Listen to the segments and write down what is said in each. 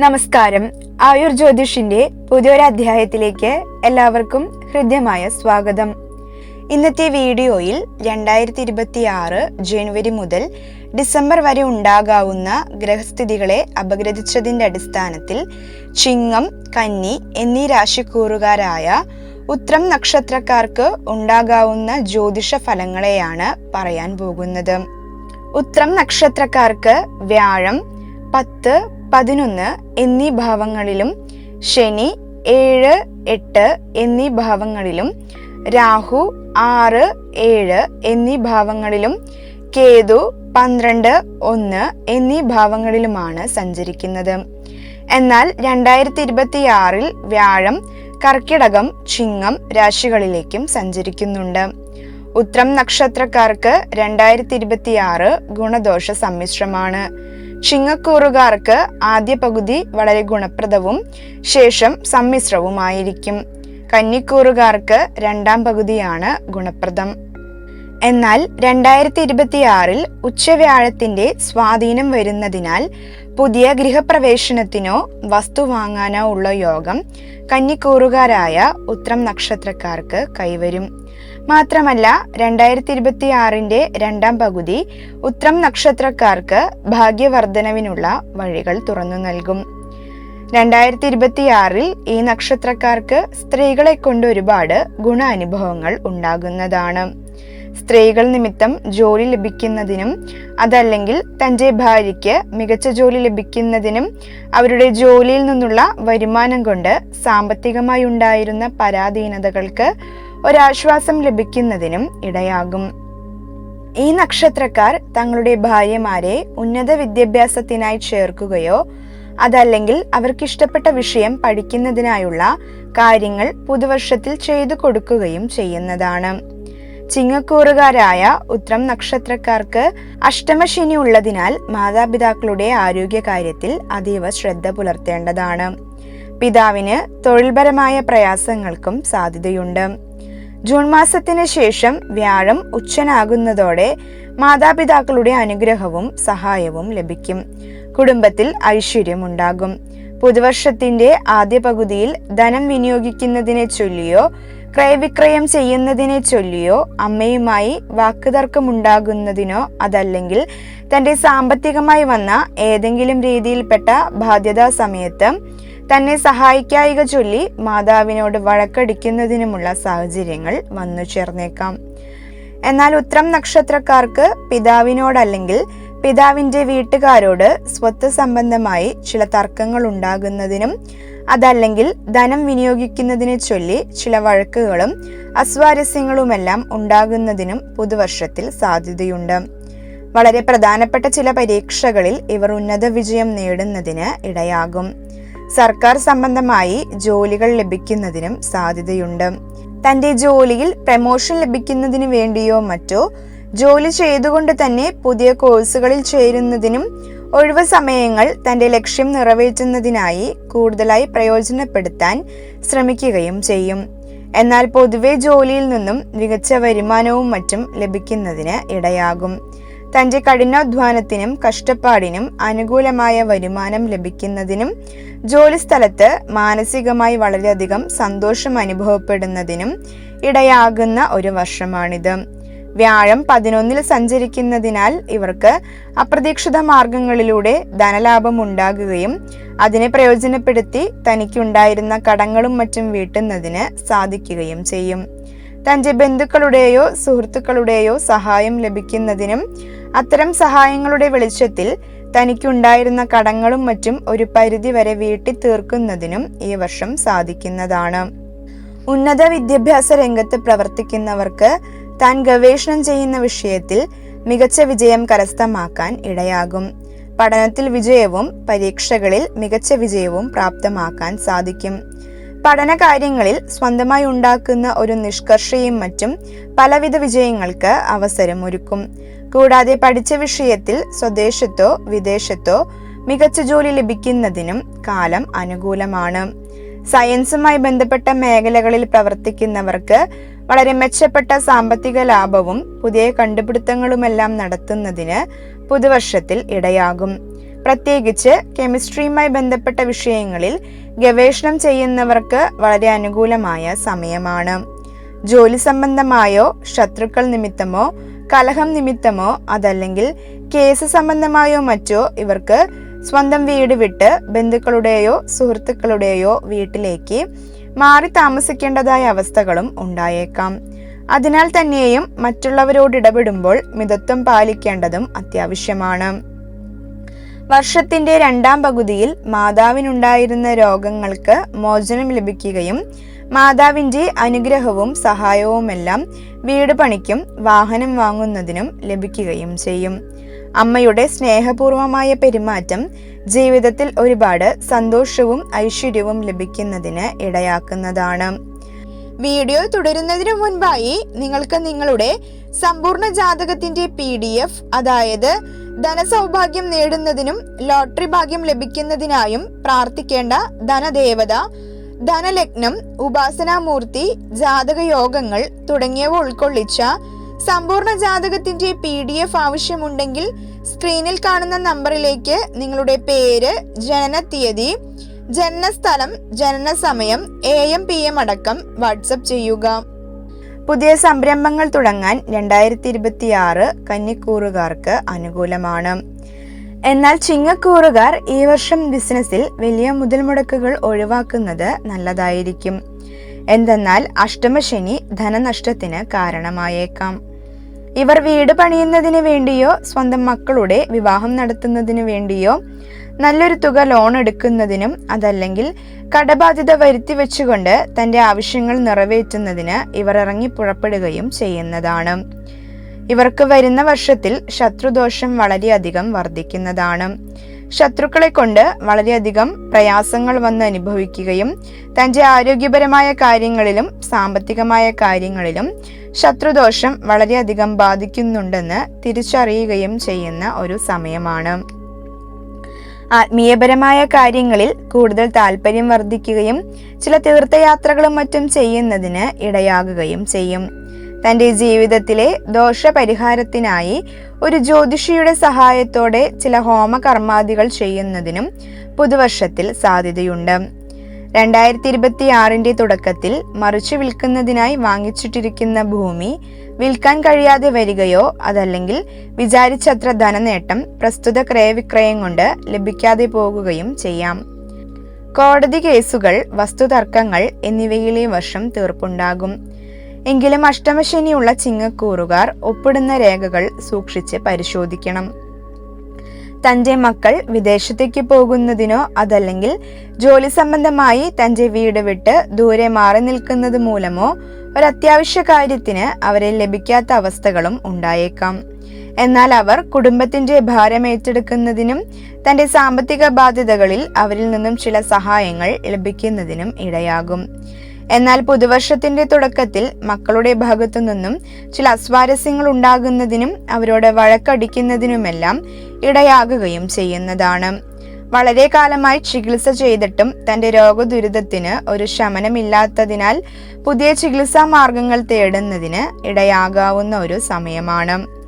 നമസ്കാരം. ആയുർ ജ്യോതിഷിന്റെ പുതിയൊരു അധ്യായത്തിലേക്ക് എല്ലാവർക്കും ഹൃദ്യമായ സ്വാഗതം. ഇന്നത്തെ വീഡിയോയിൽ രണ്ടായിരത്തി ഇരുപത്തി ആറ് ജനുവരി മുതൽ ഡിസംബർ വരെ ഉണ്ടാകാവുന്ന ഗ്രഹസ്ഥിതികളെ അപഗ്രഥിച്ചതിന്റെ അടിസ്ഥാനത്തിൽ ചിങ്ങം കന്നി എന്നീ രാശിക്കൂറുകാരായ ഉത്രം നക്ഷത്രക്കാർക്ക് ഉണ്ടാകാവുന്ന ജ്യോതിഷ ഫലങ്ങളെയാണ് പറയാൻ പോകുന്നത്. ഉത്രം നക്ഷത്രക്കാർക്ക് വ്യാഴം പത്ത് പതിനൊന്ന് എന്നീ ഭാവങ്ങളിലും ശനി ഏഴ് എട്ട് എന്നീ ഭാവങ്ങളിലും രാഹു ആറ് ഏഴ് എന്നീ ഭാവങ്ങളിലും കേതു പന്ത്രണ്ട് ഒന്ന് എന്നീ ഭാവങ്ങളിലുമാണ് സഞ്ചരിക്കുന്നത്. എന്നാൽ രണ്ടായിരത്തി ഇരുപത്തിയാറിൽ വ്യാഴം കർക്കിടകം ചിങ്ങം രാശികളിലേക്കും സഞ്ചരിക്കുന്നുണ്ട്. ഉത്രം നക്ഷത്രക്കാർക്ക് രണ്ടായിരത്തി ഇരുപത്തിയാറ് ഗുണദോഷ സമ്മിശ്രമാണ് ചിങ്ങക്കൂറുകാർക്ക് ആദ്യ പകുതി വളരെ ഗുണപ്രദവും ശേഷം സമ്മിശ്രവുമായിരിക്കും. കന്നിക്കൂറുകാർക്ക് രണ്ടാം പകുതിയാണ് ഗുണപ്രദം. എന്നാൽ രണ്ടായിരത്തി ഇരുപത്തിയാറിൽ ഉച്ചവ്യാഴത്തിന്റെ സ്വാധീനം വരുന്നതിനാൽ പുതിയ ഗൃഹപ്രവേശനത്തിനോ വസ്തു വാങ്ങാനോ ഉള്ള യോഗം കന്നിക്കൂറുകാരായ ഉത്രം നക്ഷത്രക്കാർക്ക് കൈവരും. മാത്രമല്ല രണ്ടായിരത്തി ഇരുപത്തി ആറിന്റെ രണ്ടാം പകുതി ഉത്രം നക്ഷത്രക്കാർക്ക് ഭാഗ്യവർദ്ധനവിനുള്ള വഴികൾ തുറന്നു നൽകും. രണ്ടായിരത്തി ഇരുപത്തിയാറിൽ ഈ നക്ഷത്രക്കാർക്ക് സ്ത്രീകളെ കൊണ്ട് ഒരുപാട് ഗുണാനുഭവങ്ങൾ ഉണ്ടാകുന്നതാണ്. സ്ത്രീകൾ നിമിത്തം ജോലി ലഭിക്കുന്നതിനും അതല്ലെങ്കിൽ തന്റെ ഭാര്യയ്ക്ക് മികച്ച ജോലി ലഭിക്കുന്നതിനും അവരുടെ ജോലിയിൽ നിന്നുള്ള വരുമാനം കൊണ്ട് സാമ്പത്തികമായി ഉണ്ടായിരുന്ന പരാധീനതകൾക്ക് ഒരാശ്വാസം ലഭിക്കുന്നതിനും ഇടയാകും. ഈ നക്ഷത്രക്കാർ തങ്ങളുടെ ഭാര്യമാരെ ഉന്നത വിദ്യാഭ്യാസത്തിനായി ചേർക്കുകയോ അതല്ലെങ്കിൽ അവർക്കിഷ്ടപ്പെട്ട വിഷയം പഠിക്കുന്നതിനായുള്ള കാര്യങ്ങൾ പുതുവർഷത്തിൽ ചെയ്തു കൊടുക്കുകയും ചെയ്യുന്നതാണ്. ചിങ്ങക്കൂറുകാരായ ഉത്രം നക്ഷത്രക്കാർക്ക് അഷ്ടമശനി ഉള്ളതിനാൽ മാതാപിതാക്കളുടെ ആരോഗ്യകാര്യത്തിൽ അതീവ ശ്രദ്ധ പുലർത്തേണ്ടതാണ്. പിതാവിന് തൊഴിൽപരമായ പ്രയാസങ്ങൾക്കും സാധ്യതയുണ്ട്. ജൂൺ മാസത്തിന് ശേഷം വ്യാഴം ഉച്ചനാകുന്നതോടെ മാതാപിതാക്കളുടെ അനുഗ്രഹവും സഹായവും ലഭിക്കും. കുടുംബത്തിൽ ഐശ്വര്യമുണ്ടാകും. പുതുവർഷത്തിന്റെ ആദ്യ പകുതിയിൽ ധനം വിനിയോഗിക്കുന്നതിനെ ചൊല്ലിയോ ക്രയവിക്രയം ചെയ്യുന്നതിനെ ചൊല്ലിയോ അമ്മയുമായി വാക്കുതർക്കമുണ്ടാകുന്നതിനോ അതല്ലെങ്കിൽ തന്റെ സാമ്പത്തികമായി വന്ന ഏതെങ്കിലും രീതിയിൽപ്പെട്ട ബാധ്യതാ സമയത്ത് തന്നെ സഹായിക്കായിക ചൊല്ലി മാതാവിനോട് വഴക്കടിക്കുന്നതിനുമുള്ള സാഹചര്യങ്ങൾ വന്നു ചേർന്നേക്കാം. എന്നാൽ ഉത്രം നക്ഷത്രക്കാർക്ക് പിതാവിനോടല്ലെങ്കിൽ പിതാവിന്റെ വീട്ടുകാരോട് സ്വത്ത് സംബന്ധമായി ചില തർക്കങ്ങൾ ഉണ്ടാകുന്നതിനും അതല്ലെങ്കിൽ ധനം വിനിയോഗിക്കുന്നതിനെ ചൊല്ലി ചില വഴക്കുകളും അസ്വാരസ്യങ്ങളുമെല്ലാം ഉണ്ടാകുന്നതിനും പുതുവർഷത്തിൽ സാധ്യതയുണ്ട്. വളരെ പ്രധാനപ്പെട്ട ചില പരീക്ഷകളിൽ ഇവർ ഉന്നത വിജയം നേടുന്നതിന് ഇടയാകും. സർക്കാർ സംബന്ധമായി ജോലികൾ ലഭിക്കുന്നതിനും സാധ്യതയുണ്ട്. തന്റെ ജോലിയിൽ പ്രമോഷൻ ലഭിക്കുന്നതിന് വേണ്ടിയോ മറ്റോ ജോലി ചെയ്തുകൊണ്ട് തന്നെ പുതിയ കോഴ്സുകളിൽ ചേരുന്നതിനും ഒഴിവ് സമയങ്ങൾ തന്റെ ലക്ഷ്യം നിറവേറ്റുന്നതിനായി കൂടുതലായി പ്രയോജനപ്പെടുത്താൻ ശ്രമിക്കുകയും ചെയ്യും. എന്നാൽ പൊതുവെ ജോലിയിൽ നിന്നും മികച്ച വരുമാനവും മറ്റും ലഭിക്കുന്നതിന് ഇടയാകും. തന്റെ കഠിനാധ്വാനത്തിനും കഷ്ടപ്പാടിനും അനുകൂലമായ വരുമാനം ലഭിക്കുന്നതിനും ജോലിസ്ഥലത്ത് മാനസികമായി വളരെയധികം സന്തോഷം അനുഭവപ്പെടുന്നതിനും ഇടയാകുന്ന ഒരു വർഷമാണിത്. വ്യാഴം പതിനൊന്നിൽ സഞ്ചരിക്കുന്നതിനാൽ ഇവർക്ക് അപ്രതീക്ഷിത മാർഗങ്ങളിലൂടെ ധനലാഭം ഉണ്ടാകുകയും അതിനെ പ്രയോജനപ്പെടുത്തി തനിക്കുണ്ടായിരുന്ന കടങ്ങളും മറ്റും വീട്ടുന്നതിന് സാധിക്കുകയും ചെയ്യും. തന്റെ ബന്ധുക്കളുടെയോ സുഹൃത്തുക്കളുടെയോ സഹായം ലഭിക്കുന്നതിനും അത്തരം സഹായങ്ങളുടെ വെളിച്ചത്തിൽ തനിക്കുണ്ടായിരുന്ന കടങ്ങളും മറ്റും ഒരു പരിധി വരെ വീട്ടി തീർക്കുന്നതിനും ഈ വർഷം സാധിക്കുന്നതാണ്. ഉന്നത വിദ്യാഭ്യാസ രംഗത്ത് പ്രവർത്തിക്കുന്നവർക്ക് താൻ ഗവേഷണം ചെയ്യുന്ന വിഷയത്തിൽ മികച്ച വിജയം കരസ്ഥമാക്കാൻ ഇടയാകും. പഠനത്തിൽ വിജയവും പരീക്ഷകളിൽ മികച്ച വിജയവും പ്രാപ്തമാക്കാൻ സാധിക്കും. പഠന കാര്യങ്ങളിൽ സ്വന്തമായി ഉണ്ടാക്കുന്ന ഒരു നിഷ്കർഷയും മറ്റും പലവിധ വിജയങ്ങൾക്ക് അവസരമൊരുക്കും. കൂടാതെ പഠിച്ച വിഷയത്തിൽ സ്വദേശത്തോ വിദേശത്തോ മികച്ച ജോലി ലഭിക്കുന്നതിനും കാലം അനുകൂലമാണ്. സയൻസുമായി ബന്ധപ്പെട്ട മേഖലകളിൽ പ്രവർത്തിക്കുന്നവർക്ക് വളരെ മെച്ചപ്പെട്ട സാമ്പത്തിക ലാഭവും പുതിയ കണ്ടുപിടുത്തങ്ങളുമെല്ലാം നടത്തുന്നതിന് പുതുവർഷത്തിൽ ഇടയാകും. പ്രത്യേകിച്ച് കെമിസ്ട്രിയുമായി ബന്ധപ്പെട്ട വിഷയങ്ങളിൽ ഗവേഷണം ചെയ്യുന്നവർക്ക് വളരെ അനുകൂലമായ സമയമാണ്. ജോലി സംബന്ധമായോ ശത്രുക്കൾ നിമിത്തമോ കലഹം നിമിത്തമോ അതല്ലെങ്കിൽ കേസ് സംബന്ധമായോ മറ്റോ ഇവർക്ക് സ്വന്തം വീട് വിട്ട് ബന്ധുക്കളുടെയോ സുഹൃത്തുക്കളുടെയോ വീട്ടിലേക്ക് മാറി താമസിക്കേണ്ടതായ അവസ്ഥകളും ഉണ്ടായേക്കാം. അതിനാൽ തന്നെയും മറ്റുള്ളവരോട് ഇടപെടുമ്പോൾ മിതത്വം പാലിക്കേണ്ടതും അത്യാവശ്യമാണ്. വർഷത്തിന്റെ രണ്ടാം പകുതിയിൽ മാതാവിനുണ്ടായിരുന്ന രോഗങ്ങൾക്ക് മോചനം ലഭിക്കുകയും മാതാവിന്റെ അനുഗ്രഹവും സഹായവുമെല്ലാം വീട് പണിക്കും വാഹനം വാങ്ങുന്നതിനും ലഭിക്കുകയും ചെയ്യും. അമ്മയുടെ സ്നേഹപൂർവമായ പെരുമാറ്റം ജീവിതത്തിൽ ഒരുപാട് സന്തോഷവും ഐശ്വര്യവും ലഭിക്കുന്നതിന് ഇടയാക്കുന്നതാണ്. വീഡിയോ തുടരുന്നതിന് മുൻപായി നിങ്ങൾക്ക് നിങ്ങളുടെ സമ്പൂർണ ജാതകത്തിന്റെ പി ഡി എഫ് അതായത് ധനസൗഭാഗ്യം നേടുന്നതിനും ലോട്ടറി ഭാഗ്യം ലഭിക്കുന്നതിനായും പ്രാർത്ഥിക്കേണ്ട ധനദേവത ധനലഗ്നം ഉപാസനാമൂർത്തി ജാതക യോഗങ്ങൾ തുടങ്ങിയവ ഉൾക്കൊള്ളിച്ച സമ്പൂർണ ജാതകത്തിന്റെ പി ഡി എഫ് ആവശ്യമുണ്ടെങ്കിൽ സ്ക്രീനിൽ കാണുന്ന നമ്പറിലേക്ക് നിങ്ങളുടെ പേര് ജനനത്തീയതി ജനനസ്ഥലം ജനന സമയം എ എം പി എം അടക്കം വാട്സപ്പ് ചെയ്യുക. പുതിയ സംരംഭങ്ങൾ തുടങ്ങാൻ രണ്ടായിരത്തി ഇരുപത്തി ആറ് കന്നിക്കൂറുകാർക്ക് അനുകൂലമാണ്. എന്നാൽ ചിങ്ങക്കൂറുകാർ ഈ വർഷം ബിസിനസ്സിൽ വലിയ മുതൽ മുടക്കുകൾ ഒഴിവാക്കുന്നത് നല്ലതായിരിക്കും. എന്തെന്നാൽ അഷ്ടമശനി ധനനഷ്ടത്തിന് കാരണമായേക്കാം. ഇവർ വീട് പണിയുന്നതിന് വേണ്ടിയോ സ്വന്തം മക്കളുടെ വിവാഹം നടത്തുന്നതിന് വേണ്ടിയോ നല്ലൊരു തുക ലോൺ എടുക്കുന്നതിനും അതല്ലെങ്കിൽ കടബാധ്യത വരുത്തി വെച്ചുകൊണ്ട് തന്റെ ആവശ്യങ്ങൾ നിറവേറ്റുന്നതിന് ഇവർ ഇറങ്ങി പുറപ്പെടുകയും ചെയ്യുന്നതാണ്. ഇവർക്ക് വരുന്ന വർഷത്തിൽ ശത്രുദോഷം വളരെയധികം വർദ്ധിക്കുന്നതാണ്. ശത്രുക്കളെ കൊണ്ട് വളരെയധികം പ്രയാസങ്ങൾ വന്ന് അനുഭവിക്കുകയും തന്റെ ആരോഗ്യപരമായ കാര്യങ്ങളിലും സാമ്പത്തികമായ കാര്യങ്ങളിലും ശത്രുദോഷം വളരെയധികം ബാധിക്കുന്നുണ്ടെന്ന് തിരിച്ചറിയുകയും ചെയ്യുന്ന ഒരു സമയമാണ്. ആത്മീയപരമായ കാര്യങ്ങളിൽ കൂടുതൽ താല്പര്യം വർദ്ധിക്കുകയും ചില തീർത്ഥയാത്രകളും മറ്റും ചെയ്യുന്നതിന് ഇടയാകുകയും ചെയ്യും. തന്റെ ജീവിതത്തിലെ ദോഷപരിഹാരത്തിനായി ഒരു ജ്യോതിഷിയുടെ സഹായത്തോടെ ചില ഹോമകർമാദികൾ ചെയ്യുന്നതിനും പുതുവർഷത്തിൽ സാധ്യതയുണ്ട്. രണ്ടായിരത്തി ഇരുപത്തി ആറിന്റെ തുടക്കത്തിൽ മറിച്ചു വിൽക്കുന്നതിനായി വാങ്ങിച്ചിട്ടിരിക്കുന്ന ഭൂമി വിൽക്കാൻ കഴിയാതെ വരികയോ അതല്ലെങ്കിൽ വിചാരിച്ചത്ര ധനനേട്ടം പ്രസ്തുത ക്രയവിക്രയം കൊണ്ട് ലഭിക്കാതെ പോകുകയും ചെയ്യാം. കോടതി കേസുകൾ വസ്തുതർക്കങ്ങൾ എന്നിവയിലെ വർഷം തീർപ്പുണ്ടാകും. എങ്കിലും അഷ്ടമശനിയുള്ള ചിങ്ങക്കൂറുകാർ ഒപ്പിടുന്ന രേഖകൾ സൂക്ഷിച്ച് പരിശോധിക്കണം. തന്റെ മക്കൾ വിദേശത്തേക്ക് പോകുന്നതിനോ അതല്ലെങ്കിൽ ജോലി സംബന്ധമായി തന്റെ വീട് വിട്ട് ദൂരെ മാറി നിൽക്കുന്നത് മൂലമോ ഒരു അത്യാവശ്യ കാര്യത്തിന് അവരെ ലഭിക്കാത്ത അവസ്ഥകളും ഉണ്ടായേക്കാം. എന്നാൽ അവർ കുടുംബത്തിന്റെ ഭാരം ഏറ്റെടുക്കുന്നതിനും തന്റെ സാമ്പത്തിക ബാധ്യതകളിൽ അവരിൽ നിന്നും ചില സഹായങ്ങൾ ലഭിക്കുന്നതിനും ഇടയാകും. എന്നാൽ പുതുവർഷത്തിന്റെ തുടക്കത്തിൽ മക്കളുടെ ഭാഗത്തു നിന്നും ചില അസ്വാരസ്യങ്ങൾ ഉണ്ടാകുന്നതിനും അവരോട് വഴക്കടിക്കുന്നതിനുമെല്ലാം ഇടയാകുകയും ചെയ്യുന്നതാണ്. വളരെ കാലമായി ചികിത്സ ചെയ്തിട്ടും തന്റെ രോഗദുരിതത്തിന് ഒരു ശമനമില്ലാത്തതിനാൽ പുതിയ ചികിത്സാ മാർഗങ്ങൾ തേടുന്നതിന് ഇടയാകാവുന്ന ഒരു സമയമാണ്.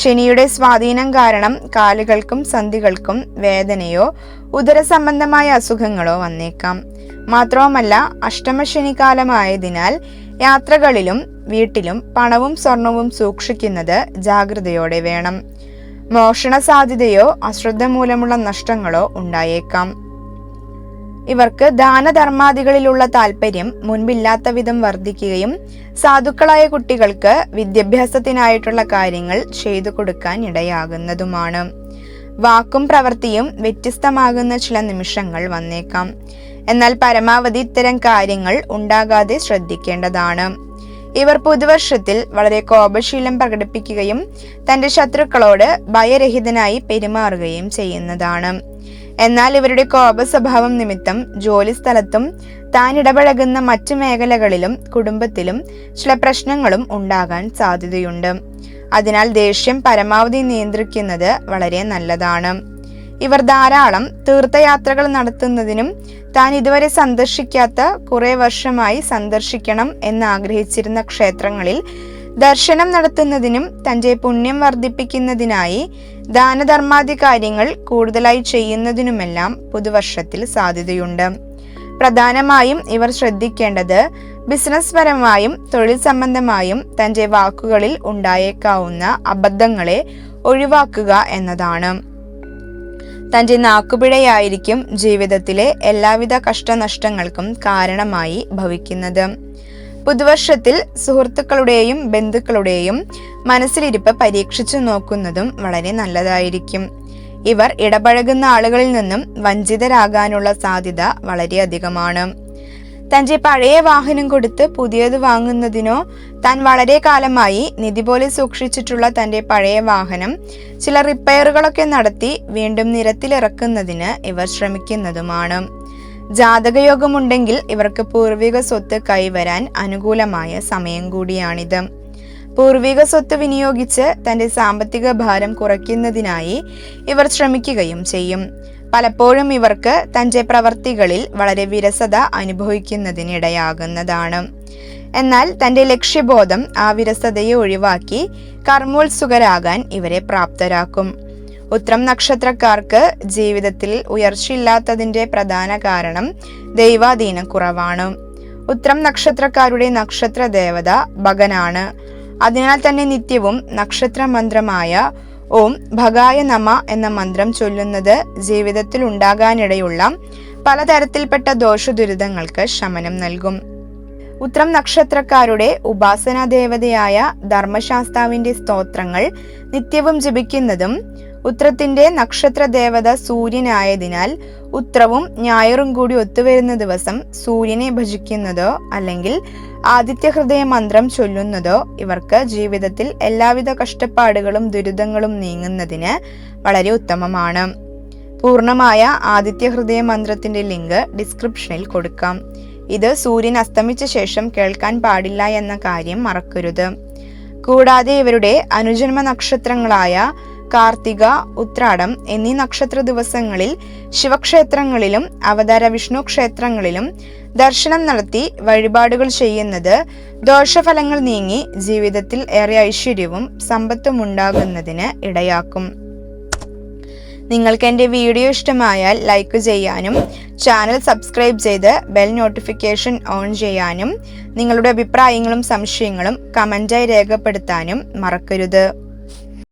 ശനിയുടെ സ്വാധീനം കാരണം കാലുകൾക്കും സന്ധികൾക്കും വേദനയോ ഉദരസംബന്ധമായ അസുഖങ്ങളോ വന്നേക്കാം. മാത്രവുമല്ല അഷ്ടമശനിക്കാലമായതിനാൽ യാത്രകളിലും വീട്ടിലും പണവും സ്വർണവും സൂക്ഷിക്കുന്നത് ജാഗ്രതയോടെ വേണം. മോഷണ സാധ്യതയോ അശ്രദ്ധ മൂലമുള്ള നഷ്ടങ്ങളോ ഉണ്ടായേക്കാം. ഇവർക്ക് ദാനധർമാദികളിലുള്ള താല്പര്യം മുൻപില്ലാത്ത വിധം വർദ്ധിക്കുകയും സാധുക്കളായ കുട്ടികൾക്ക് വിദ്യാഭ്യാസത്തിനായിട്ടുള്ള കാര്യങ്ങൾ ചെയ്തു കൊടുക്കാൻ ഇടയാകുന്നതുമാണ്. വാക്കും പ്രവൃത്തിയും വ്യത്യസ്തമാകുന്ന ചില നിമിഷങ്ങൾ വന്നേക്കാം. എന്നാൽ പരമാവധി ഇത്തരം കാര്യങ്ങൾ ഉണ്ടാകാതെ ശ്രദ്ധിക്കേണ്ടതാണ്. ഇവർ പുതുവർഷത്തിൽ വളരെ കോപശീലം പ്രകടിപ്പിക്കുകയും തന്റെ ശത്രുക്കളോട് ഭയരഹിതനായി പെരുമാറുകയും ചെയ്യുന്നതാണ്. എന്നാൽ ഇവരുടെ കോപ സ്വഭാവം നിമിത്തം ജോലിസ്ഥലത്തും താൻ ഇടപഴകുന്ന മറ്റു മേഖലകളിലും കുടുംബത്തിലും ചില പ്രശ്നങ്ങളും ഉണ്ടാകാൻ സാധ്യതയുണ്ട്. അതിനാൽ ദേഷ്യം പരമാവധി നിയന്ത്രിക്കുന്നത് വളരെ നല്ലതാണ്. ഇവർ ധാരാളം തീർത്ഥയാത്രകൾ നടത്തുന്നതിനും താൻ ഇതുവരെ സന്ദർശിക്കാത്ത കുറെ വർഷമായി സന്ദർശിക്കണം എന്നാഗ്രഹിച്ചിരുന്ന ക്ഷേത്രങ്ങളിൽ ദർശനം നടത്തുന്നതിനും തന്റെ പുണ്യം വർദ്ധിപ്പിക്കുന്നതിനായി ദാനധർമാദി കാര്യങ്ങൾ കൂടുതലായി ചെയ്യുന്നതിനുമെല്ലാം പുതുവർഷത്തിൽ സാധ്യതയുണ്ട്. പ്രധാനമായും ഇവർ ശ്രദ്ധിക്കേണ്ടത് ബിസിനസ് പരമായും തൊഴിൽ സംബന്ധമായും തന്റെ വാക്കുകളിൽ ഉണ്ടായേക്കാവുന്ന അബദ്ധങ്ങളെ ഒഴിവാക്കുക എന്നതാണ്. തന്റെ നാക്കുപിഴയായിരിക്കും ജീവിതത്തിലെ എല്ലാവിധ കഷ്ടനഷ്ടങ്ങൾക്കും കാരണമായി ഭവിക്കുന്നത്. പുതുവർഷത്തിൽ സുഹൃത്തുക്കളുടെയും ബന്ധുക്കളുടെയും മനസ്സിലിരിപ്പ് പരീക്ഷിച്ചു നോക്കുന്നതും വളരെ നല്ലതായിരിക്കും. ഇവർ ഇടപഴകുന്ന ആളുകളിൽ നിന്നും വഞ്ചിതരാകാനുള്ള സാധ്യത വളരെയധികമാണ് തന്റെ പഴയ വാഹനം കൊടുത്ത് പുതിയത് വാങ്ങുന്നതിനോ താൻ വളരെ കാലമായി നിധി പോലെ സൂക്ഷിച്ചിട്ടുള്ള തന്റെ പഴയ വാഹനം ചില റിപ്പയറുകളൊക്കെ നടത്തി വീണ്ടും നിരത്തിലിറക്കുന്നതിന് ഇവർ ശ്രമിക്കുന്നതുമാണ്. ജാതകയോഗമുണ്ടെങ്കിൽ ഇവർക്ക് പൂർവിക സ്വത്ത് കൈവരാൻ അനുകൂലമായ സമയം കൂടിയാണിത്. പൂർവിക സ്വത്ത് വിനിയോഗിച്ച് തന്റെ സാമ്പത്തിക ഭാരം കുറയ്ക്കുന്നതിനായി ഇവർ ശ്രമിക്കുകയും ചെയ്യും. പലപ്പോഴും ഇവർക്ക് തന്റെ പ്രവർത്തികളിൽ വളരെ വിരസത അനുഭവിക്കുന്നതിനിടയാകുന്നതാണ്. എന്നാൽ തന്റെ ലക്ഷ്യബോധം ആ വിരസതയെ ഒഴിവാക്കി കർമ്മോത്സുകരാകാൻ ഇവരെ പ്രാപ്തരാക്കും. ഉത്രം നക്ഷത്രക്കാർക്ക് ജീവിതത്തിൽ ഉയർച്ചയില്ലാത്തതിന്റെ പ്രധാന കാരണം ദൈവാധീന കുറവാണ്. ഉത്രം നക്ഷത്രക്കാരുടെ നക്ഷത്ര ദേവത ഭഗനാണ്. അതിനാൽ തന്നെ നിത്യവും നക്ഷത്ര മന്ത്രമായ ഓം ഭഗായ നമ എന്ന മന്ത്രം ചൊല്ലുന്നത് ജീവിതത്തിൽ ഉണ്ടാകാനിടയുള്ള പലതരത്തിൽപ്പെട്ട ദോഷദുരിതങ്ങൾക്ക് ശമനം നൽകും. ഉത്രം നക്ഷത്രക്കാരുടെ ഉപാസനാ ദേവതയായ ധർമ്മശാസ്താവിന്റെ സ്തോത്രങ്ങൾ നിത്യവും ജപിക്കുന്നതും ഉത്രത്തിന്റെ നക്ഷത്ര ദേവത സൂര്യനായതിനാൽ ഉത്രവും ഞായറും കൂടി ഒത്തുവരുന്ന ദിവസം സൂര്യനെ ഭജിക്കുന്നതോ അല്ലെങ്കിൽ ആദിത്യഹൃദയ മന്ത്രം ചൊല്ലുന്നതോ ഇവർക്ക് ജീവിതത്തിൽ എല്ലാവിധ കഷ്ടപ്പാടുകളും ദുരിതങ്ങളും നീങ്ങുന്നതിന് വളരെ ഉത്തമമാണ്. പൂർണമായ ആദിത്യഹൃദയ മന്ത്രത്തിന്റെ ലിങ്ക് ഡിസ്ക്രിപ്ഷനിൽ കൊടുക്കാം. ഇത് സൂര്യൻ അസ്തമിച്ച ശേഷം കേൾക്കാൻ പാടില്ല എന്ന കാര്യം മറക്കരുത്. കൂടാതെ ഇവരുടെ അനുജന്മ നക്ഷത്രങ്ങളായ കാർത്തിക ഉത്രാടം എന്നീ നക്ഷത്ര ദിവസങ്ങളിൽ ശിവക്ഷേത്രങ്ങളിലും അവതാര വിഷ്ണു ക്ഷേത്രങ്ങളിലും ദർശനം നടത്തി വഴിപാടുകൾ ചെയ്യുന്നത് ദോഷഫലങ്ങൾ നീങ്ങി ജീവിതത്തിൽ ഏറെ ഐശ്വര്യവും സമ്പത്തും ഉണ്ടാകുന്നതിന് ഇടയാക്കും. നിങ്ങൾക്ക് എന്റെ വീഡിയോ ഇഷ്ടമായാൽ ലൈക്ക് ചെയ്യാനും ചാനൽ സബ്സ്ക്രൈബ് ചെയ്ത് ബെൽ നോട്ടിഫിക്കേഷൻ ഓൺ ചെയ്യാനും നിങ്ങളുടെ അഭിപ്രായങ്ങളും സംശയങ്ങളും കമന്റായി രേഖപ്പെടുത്താനും മറക്കരുത്.